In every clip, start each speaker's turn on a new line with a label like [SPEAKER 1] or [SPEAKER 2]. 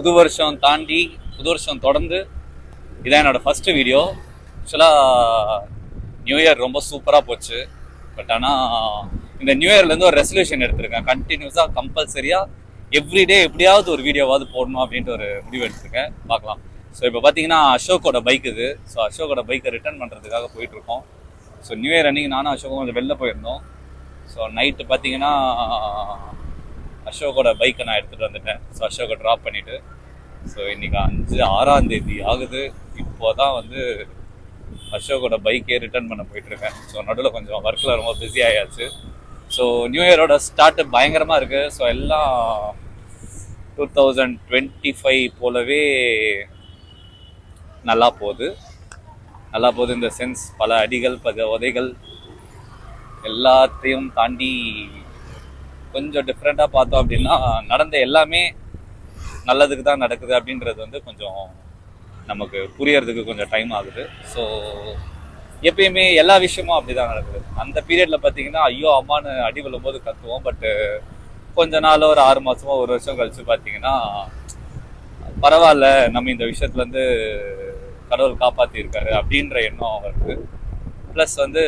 [SPEAKER 1] புது வருஷம் தாண்டி புது வருஷம் தொடர்ந்து இதான் என்னோட ஃபஸ்ட்டு வீடியோ ஆக்சுவலாக நியூ இயர் ரொம்ப சூப்பராக போச்சு. பட் ஆனால் இந்த நியூ இயர்லேருந்து ஒரு ரெசல்யூஷன் எடுத்திருக்கேன். கண்டினியூஸாக கம்பல்சரியாக எவ்ரிடே எப்படியாவது ஒரு வீடியோவாவது போடணும் அப்படின்ட்டு ஒரு முடிவு எடுத்திருக்கேன். பார்க்கலாம். ஸோ இப்போ பார்த்தீங்கன்னா அசோக்கோட பைக் இது. ஸோ அசோக்கோட பைக்கை ரிட்டர்ன் பண்ணுறதுக்காக போயிட்டுருக்கோம். ஸோ நியூ இயர் அன்னைக்கு நானும் அசோக்கும் கொஞ்சம் வெளில போயிருந்தோம். ஸோ நைட்டு பார்த்தீங்கன்னா அசோக்கோட பைக்கை நான் எடுத்துகிட்டு வந்துட்டேன். ஸோ அசோகை ட்ராப் பண்ணிவிட்டு ஸோ இன்றைக்கி அஞ்சு ஆறாம் தேதி ஆகுது. இப்போ தான் வந்து அசோகோட பைக்கே ரிட்டர்ன் பண்ண போயிட்டுருக்கேன். ஸோ நடுவில் கொஞ்சம் ஒர்க்கில் ரொம்ப பிஸி ஆயாச்சு. ஸோ நியூ இயரோட ஸ்டார்ட் பயங்கரமாக இருக்குது ஸோ எல்லாம் டூ தௌசண்ட் டுவெண்ட்டி ஃபைவ் போலவே நல்லா போகுது. நல்லா போகுது இந்த சென்ஸ் பல அடிகள் பல உதைகள் எல்லாத்தையும் தாண்டி கொஞ்சம் டிஃப்ரெண்ட்டாக பார்த்தோம் அப்படின்னா நடந்த எல்லாமே நல்லதுக்கு தான் நடக்குது அப்படின்றது வந்து கொஞ்சம் நமக்கு புரியறதுக்கு கொஞ்சம் டைம் ஆகுது. ஸோ எப்பயுமே எல்லா விஷயமும் அப்படி தான் நடக்குது. அந்த பீரியடில் பார்த்தீங்கன்னா ஐயோ அம்மான்னு அடி விழும்போது கத்துவோம். பட்டு கொஞ்ச நாள் ஒரு ஆறு மாதமோ ஒரு வருஷம் கழித்து பார்த்தீங்கன்னா பரவாயில்ல நம்ம இந்த விஷயத்துலேருந்து கடவுள் காப்பாற்றியிருக்காரு அப்படின்ற எண்ணம் அவருக்கு. ப்ளஸ் வந்து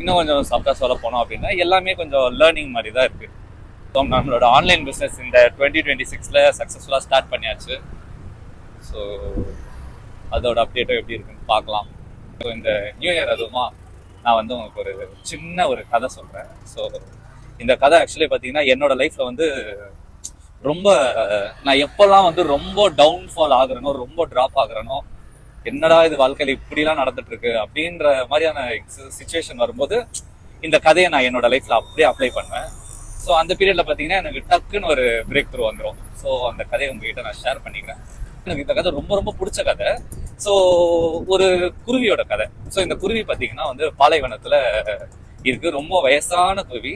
[SPEAKER 1] இன்னும் கொஞ்சம் சாஃப்டாக சொல்ல போனோம் அப்படின்னா எல்லாமே கொஞ்சம் லேர்னிங் மாதிரி தான் இருக்குது ஸோ நம்மளோட ஆன்லைன் பிஸ்னஸ் இந்த டுவெண்ட்டி டுவெண்ட்டி சிக்ஸில் சக்ஸஸ்ஃபுல்லாக ஸ்டார்ட் பண்ணியாச்சு. ஸோ அதோட அப்டேட்டும் எப்படி இருக்குன்னு பார்க்கலாம். ஸோ இந்த நியூ இயர் அதுவுமா நான் வந்து உங்களுக்கு ஒரு சின்ன ஒரு கதை சொல்கிறேன் ஸோ இந்த கதை ஆக்சுவலி பார்த்தீங்கன்னா என்னோட லைஃப்பில் வந்து ரொம்ப நான் எப்போல்லாம் வந்து ரொம்ப டவுன்ஃபால் ஆகுறேனோ ரொம்ப ட்ராப் ஆகுறேனோ என்னடா இது வாழ்க்கையில் இப்படிலாம் நடந்துட்டு இருக்கு அப்படின்ற மாதிரியான சுச்சுவேஷன் வரும்போது இந்த கதையை நான் என்னோட லைஃப்ல அப்படியே அப்ளை பண்ணுவேன். ஸோ அந்த பீரியட்ல பார்த்தீங்கன்னா எனக்கு டக்குன்னு ஒரு பிரேக் த்ரூ வந்துடும் ஸோ அந்த கதையை உங்ககிட்ட நான் ஷேர் பண்ணிக்கிறேன். எனக்கு இந்த கதை ரொம்ப ரொம்ப பிடிச்ச கதை. ஸோ ஒரு குருவியோட கதை. ஸோ இந்த குருவி பார்த்தீங்கன்னா வந்து பாலைவனத்துல இருக்கு. ரொம்ப வயசான குருவி.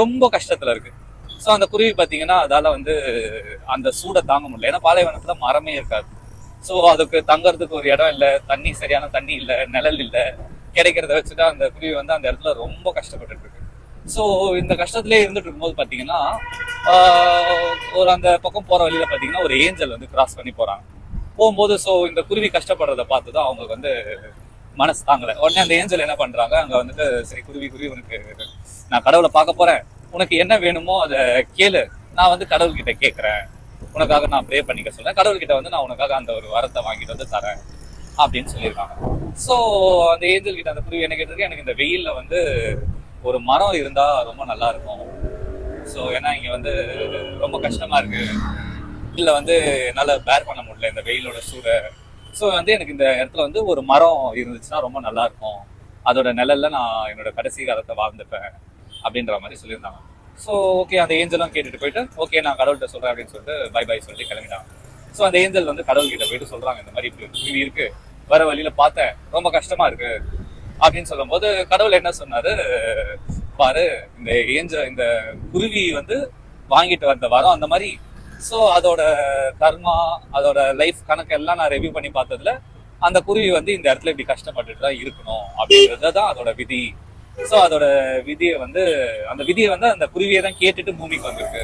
[SPEAKER 1] ரொம்ப கஷ்டத்துல இருக்கு. ஸோ அந்த குருவி பார்த்தீங்கன்னா அதால வந்து அந்த சூடை தாங்க முடியல. ஏன்னா பாலைவனத்துல மரமே இருக்காது. ஸோ அதுக்கு தங்கறதுக்கு ஒரு இடம் இல்லை தண்ணி சரியான தண்ணி இல்லை நிழல் இல்லை. கிடைக்கிறத வச்சுட்டு அந்த குருவி வந்து அந்த இடத்துல ரொம்ப கஷ்டப்பட்டு இருக்கு. ஸோ இந்த கஷ்டத்திலே இருந்துட்டு இருக்கும்போது பார்த்தீங்கன்னா ஒரு அந்த பக்கம் போற வழியில பார்த்தீங்கன்னா ஒரு ஏஞ்சல் வந்து கிராஸ் பண்ணி போறாங்க. போகும்போது ஸோ இந்த குருவி கஷ்டப்படுறத பார்த்து தான் அவங்களுக்கு வந்து மனசு தாங்கலை. உடனே அந்த ஏஞ்சல் என்ன பண்றாங்க? அங்கே வந்துட்டு சரி குருவி குருவி உனக்கு நான் கடவுளை பார்க்க போறேன். உனக்கு என்ன வேணுமோ அதை கேளு. நான் வந்து கடவுள்கிட்ட கேட்குறேன். உனக்காக நான் ப்ரே பண்ணிக்க சொல்றேன். கடவுள்கிட்ட வந்து நான் உனக்காக அந்த ஒரு வரத்தை வாங்கிட்டு வந்து தரேன் அப்படின்னு சொல்லியிருக்காங்க. ஸோ அந்த ஏஞ்சல் கிட்ட அந்த புரிவு என்ன கேட்டிருக்கு? எனக்கு இந்த வெயில்ல வந்து ஒரு மரம் இருந்தா ரொம்ப நல்லா இருக்கும். ஸோ ஏன்னா இங்க வந்து ரொம்ப கஷ்டமா இருக்கு. இல்ல வந்து என்னால பேர் பண்ண முடியல இந்த வெயிலோட சூடை. ஸோ வந்து எனக்கு இந்த இடத்துல வந்து ஒரு மரம் இருந்துச்சுன்னா ரொம்ப நல்லா இருக்கும். அதோட நிழல்ல நான் என்னோட கடைசி காலத்தை வாழ்ந்துப்பேன் அப்படின்ற மாதிரி சொல்லியிருந்தாங்க. ஸோ ஓகே அந்த ஏஞ்சலும் கேட்டுட்டு போயிட்டு ஓகே நான் கடவுள்கிட்ட சொல்றேன் அப்படின்னு சொல்லிட்டு பை பை சொல்லி கிளம்பிட்டாங்க. ஸோ அந்த ஏஞ்சல் வந்து கடவுள்கிட்ட போயிட்டு சொல்றாங்க இந்த மாதிரி இப்படி குருவி இருக்கு வர வழியில பார்த்தேன் ரொம்ப கஷ்டமா இருக்கு அப்படின்னு சொல்லும்போது கடவுள் என்ன சொன்னாரு? பாரு இந்த ஏஞ்சல் இந்த குருவி வந்து வாங்கிட்டு வந்த வரம் அந்த மாதிரி. ஸோ அதோட கர்மா அதோட லைஃப் கணக்கு எல்லாம் நான் ரிவ்யூ பண்ணி பார்த்ததுல அந்த குருவி வந்து இந்த இடத்துல இப்படி கஷ்டப்பட்டுட்டு தான் இருக்கணும் அப்படின்றது தான் அதோட விதி. ஸோ அதோட விதியை வந்து அந்த விதியை வந்து அந்த குருவியை தான் கேட்டுட்டு பூமிக்கு வந்திருக்கு.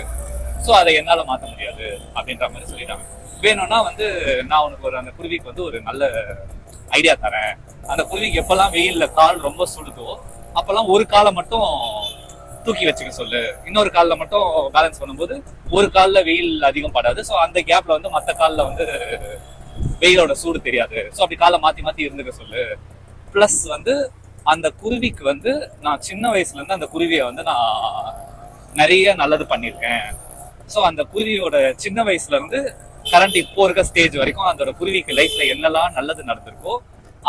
[SPEAKER 1] ஸோ அதை என்னால் மாற்ற முடியாது அப்படின்ற மாதிரி சொல்லிட்டாங்க. வேணும்னா வந்து நான் உனக்கு ஒரு அந்த குருவிக்கு வந்து ஒரு நல்ல ஐடியா தரேன். அந்த குருவிக்கு எப்பெல்லாம் வெயில்ல கால் ரொம்ப சுடுதோ அப்பெல்லாம் ஒரு காலை மட்டும் தூக்கி வச்சுக்க சொல்லு. இன்னொரு காலில் மட்டும் பேலன்ஸ் பண்ணும்போது ஒரு காலில் வெயில் அதிகம் படாது. ஸோ அந்த கேப்ல வந்து மற்ற காலில் வந்து வெயிலோட சூடு தெரியாது. ஸோ அப்படி காலை மாற்றி மாற்றி இருந்துக்க சொல்லு. ப்ளஸ் வந்து அந்த குருவிக்கு வந்து நான் சின்ன வயசுலேருந்து அந்த குருவியை வந்து நான் நிறைய நல்லது பண்ணியிருக்கேன். ஸோ அந்த குருவியோட சின்ன வயசுலேருந்து கரண்ட் இப்போ இருக்க ஸ்டேஜ் வரைக்கும் அதோட குருவிக்கு லைஃப்பில் என்னெல்லாம் நல்லது நடந்திருக்கோ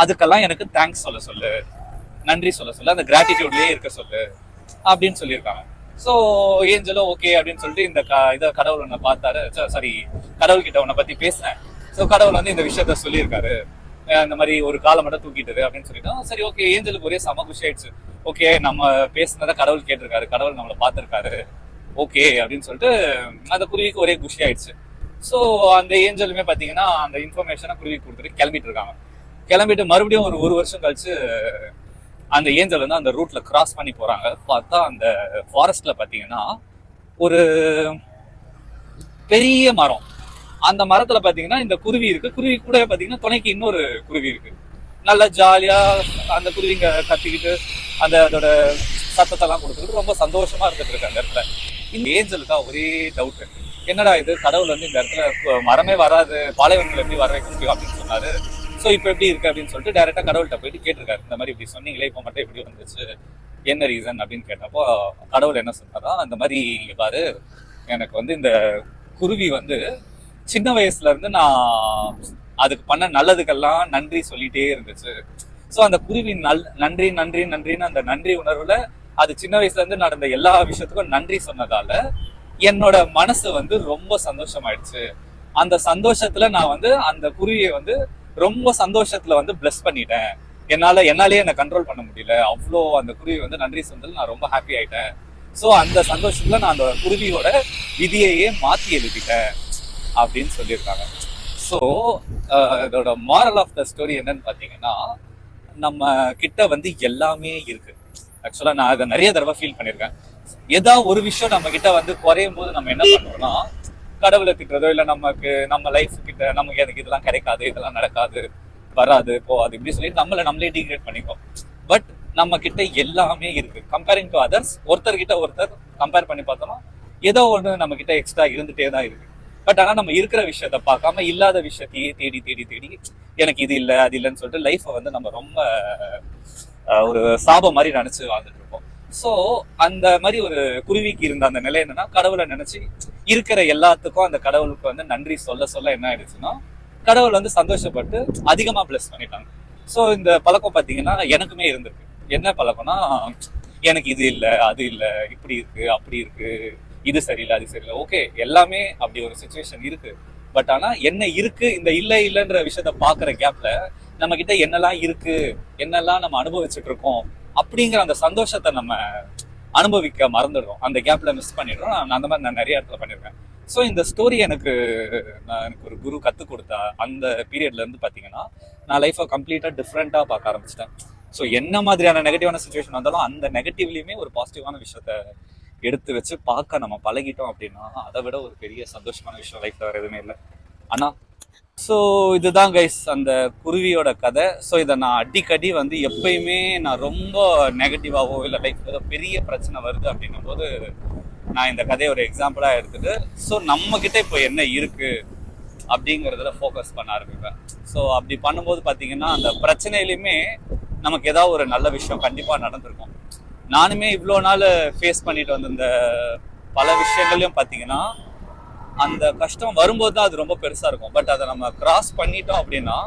[SPEAKER 1] அதுக்கெல்லாம் எனக்கு தேங்க்ஸ் சொல்ல சொல்லு. நன்றி சொல்ல சொல்லு. அந்த கிராட்டிடியூட்லேயே இருக்க சொல்லு. அப்படின்னு சொல்லியிருக்காங்க. ஸோ ஏஞ்சலோ ஓகே அப்படின்னு சொல்லிட்டு இந்த க இதை கடவுள் ஒன்றை பார்த்தாரு. சாரி கடவுள்கிட்ட உன்னை பற்றி பேசினேன். ஸோ கடவுள் வந்து இந்த விஷயத்த சொல்லியிருக்காரு. இந்த மாதிரி ஒரு காலம் மட்டும் தூக்கிட்டு அப்படின்னு சொல்லிட்டோம் சரி ஓகே ஏஞ்சலுக்கு ஒரே செம குஷி ஆயிடுச்சு. ஓகே நம்ம பேசினதை கடவுள் கேட்டிருக்காரு கடவுள் நம்மளை பார்த்துருக்காரு. ஓகே அப்படின்னு சொல்லிட்டு அந்த குருவிக்கு ஒரே குஷி ஆயிடுச்சு. ஸோ அந்த ஏஞ்சலுமே பார்த்தீங்கன்னா அந்த இன்ஃபர்மேஷனை குருவிக்கு கொடுத்துட்டு கிளம்பிட்டு இருக்காங்க. கிளம்பிட்டு மறுபடியும் ஒரு ஒரு வருஷம் கழிச்சு அந்த ஏஞ்சல் வந்து அந்த ரூட்ல கிராஸ் பண்ணி போறாங்க. பார்த்தா அந்த ஃபாரஸ்ட்ல பார்த்தீங்கன்னா ஒரு பெரிய மரம். அந்த மரத்துல பாத்தீங்கன்னா இந்த குருவி இருக்கு. குருவி கூட பாத்தீங்கன்னா துணைக்கு இன்னொரு குருவி இருக்கு. நல்லா ஜாலியா அந்த குருவிங்க கத்திக்கிட்டு அந்த அதோட சத்தத்தெல்லாம் கொடுத்துக்கிட்டு ரொம்ப சந்தோஷமா இருந்துட்டு இருக்கு அந்த இடத்துல. இந்த ஏஞ்சலுக்கா ஒரே டவுட் என்னடா இது? கடவுள் வந்து இந்த இடத்துல மரமே வராது பாலைவனங்கள் எப்படி வர வைக்க முடியும் அப்படின்னு சொன்னாரு. ஸோ இப்போ எப்படி இருக்கு அப்படின்னு சொல்லிட்டு டேரெக்டாக கடவுள்கிட்ட போயிட்டு கேட்டிருக்காரு. இந்த மாதிரி இப்படி சொன்னீங்களே இப்போ மட்டும் எப்படி வந்துச்சு என்ன ரீசன் அப்படின்னு கேட்டப்போ கடவுள் என்ன சொன்னாரா? அந்த மாதிரி இங்கே பாரு எனக்கு வந்து இந்த குருவி வந்து சின்ன வயசுல இருந்து நான் அதுக்கு பண்ண நல்லதுக்கெல்லாம் நன்றி சொல்லிட்டே இருந்துச்சு. ஸோ அந்த குருவி நல் நன்றி நன்றி நன்றின்னு அந்த நன்றி உணர்வுல அது சின்ன வயசுல இருந்து நடந்த எல்லா விஷயத்துக்கும் நன்றி சொன்னதால என்னோட மனசு வந்து ரொம்ப சந்தோஷமாயிடுச்சு. அந்த சந்தோஷத்துல நான் வந்து அந்த குருவியை வந்து ரொம்ப சந்தோஷத்துல வந்து பிளஸ் பண்ணிட்டேன். என்னால என்னாலேயே என்னை கண்ட்ரோல் பண்ண முடியல. அவ்வளோ அந்த குருவி வந்து நன்றி சொன்னதில் நான் ரொம்ப ஹாப்பி ஆயிட்டேன். ஸோ அந்த சந்தோஷத்துல நான் அந்த குருவியோட விதியையே மாத்தி எழுதிட்டேன். அப்படின்னு சொல்லியிருக்காங்க. ஸோ இதோட மாரல் ஆஃப் த ஸ்டோரி என்னன்னு பார்த்தீங்கன்னா நம்ம கிட்ட வந்து எல்லாமே இருக்கு. ஆக்சுவலாக நான் அதை நிறைய தடவை ஃபீல் பண்ணியிருக்கேன். ஏதாவது ஒரு விஷயம் நம்ம கிட்ட வந்து குறையும் போது நம்ம என்ன பண்ணுவோம்னா கடவுளை திட்டுறதோ இல்லை நமக்கு நம்ம லைஃப் கிட்ட நமக்கு எனக்கு இதெல்லாம் கிடைக்காது இதெல்லாம் நடக்காது வராது போகாது இப்படி சொல்லி நம்மளை நம்மளே டிகிரேட் பண்ணிக்குவோம் பட் நம்ம கிட்ட எல்லாமே இருக்கு. கம்பேரிங் டு அதர்ஸ் ஒருத்தர் கிட்ட ஒருத்தர் கம்பேர் பண்ணி பார்த்தோம்னா ஏதோ ஒன்று நம்ம கிட்ட எக்ஸ்ட்ரா இருந்துட்டே தான் இருக்கு. பட் ஆனா நம்ம இருக்கிற விஷயத்த பார்க்காம இல்லாத விஷயத்தையே தேடி தேடி தேடி எனக்கு இது இல்லை அது இல்லைன்னு சொல்லிட்டு லைஃப்பை வந்து நம்ம ரொம்ப ஒரு சாபம் மாதிரி நினைச்சு வாழ்ந்துட்டு இருப்போம். ஸோ அந்த மாதிரி ஒரு குருவிக்கு இருந்த அந்த நிலை என்னன்னா கடவுளை நினைச்சு இருக்கிற எல்லாத்துக்கும் அந்த கடவுளுக்கு வந்து நன்றி சொல்ல சொல்ல என்ன ஆயிடுச்சுன்னா கடவுள் வந்து சந்தோஷப்பட்டு அதிகமா பிளஸ் பண்ணிட்டாங்க. ஸோ இந்த பழக்கம் பார்த்தீங்கன்னா எனக்குமே இருந்திருக்கு. என்ன பழக்கம்னா எனக்கு இது இல்லை அது இல்லை இப்படி இருக்கு அப்படி இருக்கு இது சரியில்லை அது சரியில்லை. ஓகே எல்லாமே அப்படி ஒரு சுச்சுவேஷன் இருக்கு. பட் ஆனா என்ன இருக்கு இந்த இல்லை இல்லைன்ற விஷயத்த பாக்குற கேப்ல நம்ம கிட்ட என்னெல்லாம் இருக்கு என்னெல்லாம் நம்ம அனுபவிச்சுட்டு இருக்கோம் அப்படிங்கிற அந்த சந்தோஷத்தை நம்ம அனுபவிக்க மறந்துடுறோம். அந்த கேப்ல மிஸ் பண்ணிடுறோம். நான் அந்த மாதிரி நான் நிறைய இடத்துல பண்ணியிருக்கேன். ஸோ இந்த ஸ்டோரி எனக்கு நான் எனக்கு ஒரு குரு கற்றுக் கொடுத்தா அந்த பீரியட்ல இருந்து பார்த்தீங்கன்னா நான் லைஃப்பை கம்ப்ளீட்டாக டிஃப்ரெண்ட்டாக பார்க்க ஆரம்பிச்சிட்டேன். ஸோ என்ன மாதிரியான நெகட்டிவான சுச்சுவேஷன் வந்தாலும் அந்த நெகட்டிவ்லையுமே ஒரு பாசிட்டிவான விஷயத்த எடுத்து வச்சு பார்க்க நம்ம பழகிட்டோம் அப்படின்னா அதை விட ஒரு பெரிய சந்தோஷமான விஷயம் லைஃப்ல வேற எதுவுமே இல்லை. ஆனா ஸோ இதுதான் கைஸ் அந்த குருவியோட கதை. ஸோ இதை நான் அடிக்கடி வந்து எப்பயுமே நான் ரொம்ப நெகட்டிவாகவோ இல்லை லைஃப் ஏதோ பெரிய பிரச்சனை வருது அப்படின்னும் போது நான் இந்த கதையை ஒரு எக்ஸாம்பிளாக எடுத்துட்டு ஸோ நம்மக்கிட்ட இப்போ என்ன இருக்குது அப்படிங்கிறதுல ஃபோக்கஸ் பண்ண ஆரம்பிப்பேன். ஸோ அப்படி பண்ணும்போது பார்த்தீங்கன்னா அந்த பிரச்சனையிலையுமே நமக்கு ஏதாவது ஒரு நல்ல விஷயம் கண்டிப்பாக நடந்திருக்கும். நானுமே இவ்வளோ நாள் ஃபேஸ் பண்ணிட்டு வந்த இந்த பல விஷயங்கள்லையும் பார்த்தீங்கன்னா அந்த கஷ்டம் வரும்போது தான் அது ரொம்ப பெருசாக இருக்கும். பட் அதை நம்ம கிராஸ் பண்ணிட்டோம் அப்படின்னா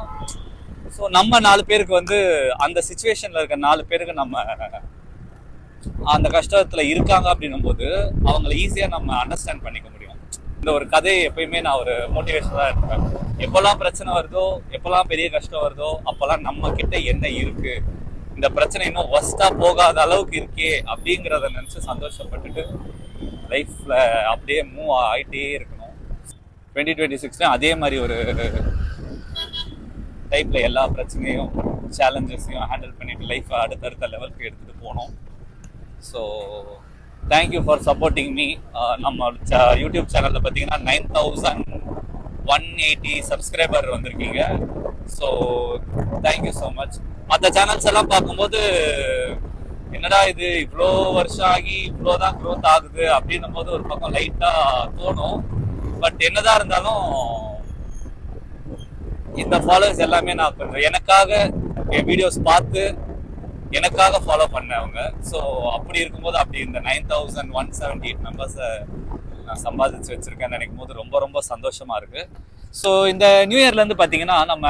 [SPEAKER 1] ஸோ நம்ம நாலு பேருக்கு வந்து அந்த சுச்சுவேஷனில் இருக்க நாலு பேருக்கு நம்ம அந்த கஷ்டத்தில் இருக்காங்க அப்படின்னும் போது அவங்கள ஈஸியாக நம்ம அண்டர்ஸ்டாண்ட் பண்ணிக்க முடியும். இந்த ஒரு கதையை எப்பயுமே நான் ஒரு மோட்டிவேஷனாக இருப்பேன் எப்போல்லாம் பிரச்சனை வருதோ எப்போல்லாம் பெரிய கஷ்டம் வருதோ அப்போல்லாம் நம்ம கிட்ட என்ன இருக்குது இந்த பிரச்சனை இன்னும் ஒஸ்டா போகாத அளவுக்கு இருக்கே அப்படிங்கிறத நினச்சி சந்தோஷப்பட்டுட்டு லைஃப்பில் அப்படியே மூவ் ஆகிட்டே இருக்கணும். டுவெண்ட்டி டுவெண்ட்டி சிக்ஸ்லேயும் அதே மாதிரி ஒரு டைப்பில் எல்லா பிரச்சனையும் சேலஞ்சஸையும் ஹேண்டில் பண்ணிட்டு லைஃப்பை அடுத்தடுத்த லெவலுக்கு எடுத்துகிட்டு போனோம். So thank you for supporting me நம்ம ச- யூடியூப் சேனலில் பார்த்தீங்கன்னா nine thousand one eighty subscriber வந்திருக்கீங்க. So thank you so much மற்ற சேனல்ஸ் எல்லாம் பார்க்கும்போது என்னடா இது இவ்வளோ வருஷம் ஆகி இவ்வளோதான் க்ரோத் ஆகுது அப்படின்னும் போது ஒரு பக்கம் லைட்டாக தோணும். பட் என்னதான் இருந்தாலும் இந்த ஃபாலோவர்ஸ் எல்லாமே நான் பண்ணுறேன் எனக்காக என் வீடியோஸ் பார்த்து எனக்காக ஃபாலோ பண்ணவங்க ஸோ அப்படி இருக்கும்போது அப்படி இந்த nine thousand one seventy eight மெம்பர்ஸை நான் சம்பாதிச்சு வச்சுருக்கேன்னு நினைக்கும் போது ரொம்ப ரொம்ப சந்தோஷமாக இருக்குது ஸோ இந்த நியூ இயர்லேருந்து பார்த்தீங்கன்னா நம்ம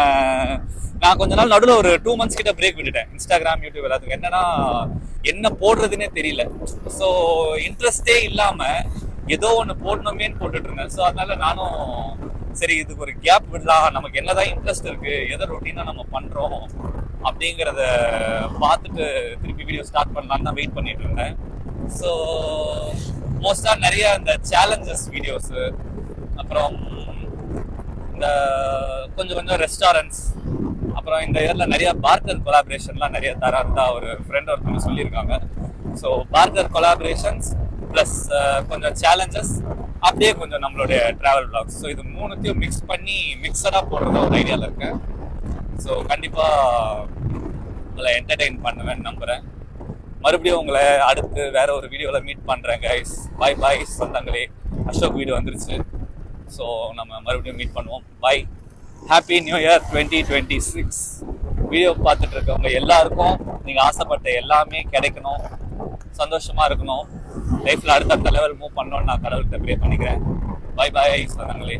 [SPEAKER 1] நான் கொஞ்ச நாள் நடுவில் ஒரு டூ மந்த்ஸ் கிட்ட பிரேக் விட்டுட்டேன். இன்ஸ்டாகிராம் யூடியூப் எல்லாத்துக்கும். என்னன்னா என்ன போடுறதுனே தெரியல. ஸோ இன்ட்ரெஸ்டே இல்லாமல் ஏதோ ஒன்று போடணுமேன்னு போட்டுட்டு இருந்தேன். ஸோ அதனால நானும் சரி இதுக்கு ஒரு கேப் விடலாம் நமக்கு என்னதான் இன்ட்ரெஸ்ட் இருக்கு எதை ரொட்டீனாக நம்ம பண்றோம் அப்படிங்கிறத பார்த்துட்டு திருப்பி வீடியோ ஸ்டார்ட் பண்ணலான்னு தான் வெயிட் பண்ணிட்டு இருந்தேன். ஸோ மோஸ்டா நிறைய இந்த சேலஞ்சஸ் வீடியோஸ் அப்புறம் இந்த கொஞ்சம் கொஞ்சம் ரெஸ்டாரண்ட்ஸ் அப்புறம் இந்த இதில் நிறைய பார்க்கர் கொலாபரேஷன்லாம் நிறைய தராருந்தா ஒரு ஃப்ரெண்ட் ஒருத்தவங்க சொல்லியிருக்காங்க. ஸோ பார்க்கர் கொலாபரேஷன்ஸ் ப்ளஸ் கொஞ்சம் சேலஞ்சஸ் அப்படியே கொஞ்சம் நம்மளுடைய ட்ராவல் பிளாக்ஸ் ஸோ இது மூணுத்தையும் மிக்ஸ் பண்ணி மிக்சடாக போடுறத ஒரு ஐடியாவில் இருக்கேன். ஸோ கண்டிப்பாக உங்களை என்டர்டெயின் பண்ணுவேன்னு நம்புகிறேன் மறுபடியும் உங்களை அடுத்து வேற ஒரு வீடியோவில் மீட் பண்ணுறேன் கைஸ் பாய் பாய் சொந்தங்களே. அசோக் வீடு வந்துருச்சு. ஸோ நம்ம மறுபடியும் மீட் பண்ணுவோம். Bye happy new year twenty twenty six video பார்த்துட்டு இருக்கவங்க எல்லாருக்கும் நீங்கள் ஆசைப்பட்ட எல்லாமே கிடைக்கணும். சந்தோஷமாக இருக்கணும். லைஃப்பில் அடுத்த லெவல் மூவ் பண்ணணும்னு நான் கடவுள்கிட்ட ப்ரே பண்ணிக்கிறேன். பாய் பாய் சொந்தங்களே.